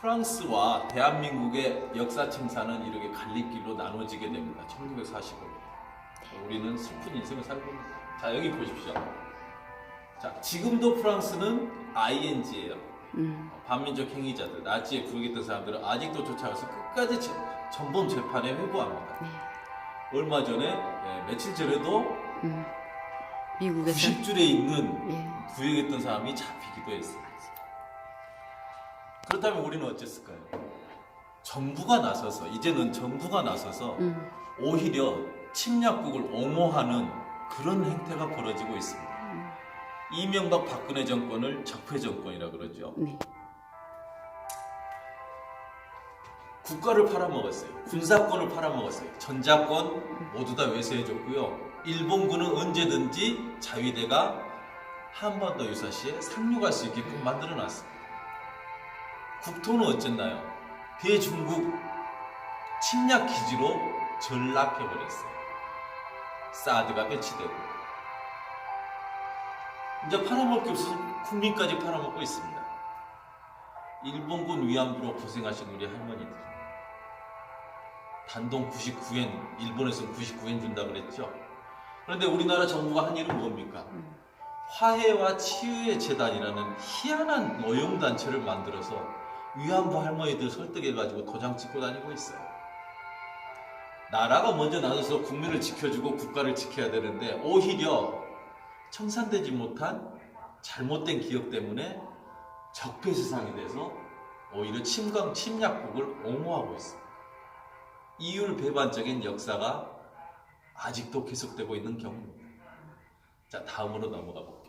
프랑스와 대한민국의 역사 침사는 이렇게 갈림길로 나눠지게 됩니다. 1945년. 우리는 슬픈 인생을 살고 있는. 자, 여기 보십시오. 자, 지금도 프랑스는 ING예요. 음. 반민족 행위자들, 나치에 구역했던 사람들은 아직도 쫓아가서 끝까지 제- 전범 재판에 회부합니다. 네. 얼마 전에, 예, 며칠 전에도 음. 미국에서 90줄에 있는 예. 구역했던 사람이 잡히기도 했어요. 그렇다면 우리는 어쨌을까요? 정부가 나서서, 이제는 정부가 나서서 음. 오히려 침략국을 옹호하는 그런 행태가 벌어지고 있습니다. 음. 이명박 박근혜 정권을 적폐 정권이라 그러죠. 네. 국가를 팔아먹었어요. 군사권을 팔아먹었어요. 전자권 모두 다 외세해줬고요. 일본군은 언제든지 자위대가 한반도 유사시에 상륙할 수 있게끔 만들어놨습니다. 국토는 어쨌나요? 대중국 침략 기지로 전락해버렸어요. 사드가 배치되고 이제 팔아먹을 게 없어서 국민까지 팔아먹고 있습니다. 일본군 위안부로 고생하신 우리 할머니들 단돈 99엔 일본에서는 99엔 준다 그랬죠. 그런데 우리나라 정부가 한 일은 뭡니까? 음. 화해와 치유의 재단이라는 희한한 노용 단체를 만들어서 위안부 할머니들 설득해가지고 도장 찍고 다니고 있어요. 나라가 먼저 나서서 국민을 지켜주고 국가를 지켜야 되는데 오히려 청산되지 못한 잘못된 기억 때문에 적폐 세상이 돼서 오히려 침강 침략국을 옹호하고 있습니다. 이율 배반적인 역사가 아직도 계속되고 있는 경우입니다. 자, 다음으로 넘어가 볼게요.